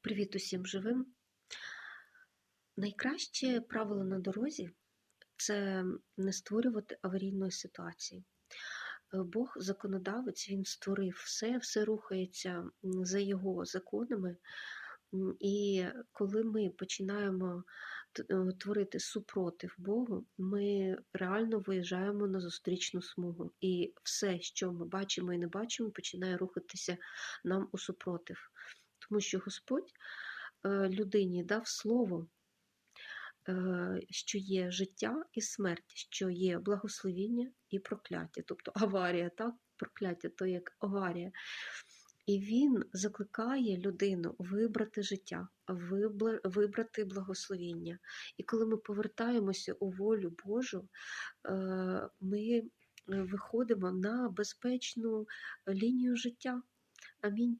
Привіт усім живим. Найкраще правило на дорозі це не створювати аварійної ситуації. Е, Бог законодавець, він створив все, все рухається за його законами. І коли ми починаємо е, творити супротив Богу, ми реально виїжджаємо на зустрічну смугу. І все, що ми бачимо і не бачимо, починає рухатися нам у супротив. Тому що Господь е, людині дав слово, е, що є життя і смерть, що є благословіння і прокляття, тобто аварія, так? Прокляття то як аварія. І він закликає людину вибрати життя, вибрати благословіння. І коли ми повертаємося у волю Божу, е, ми виходимо на безпечну лінію життя. Амінь.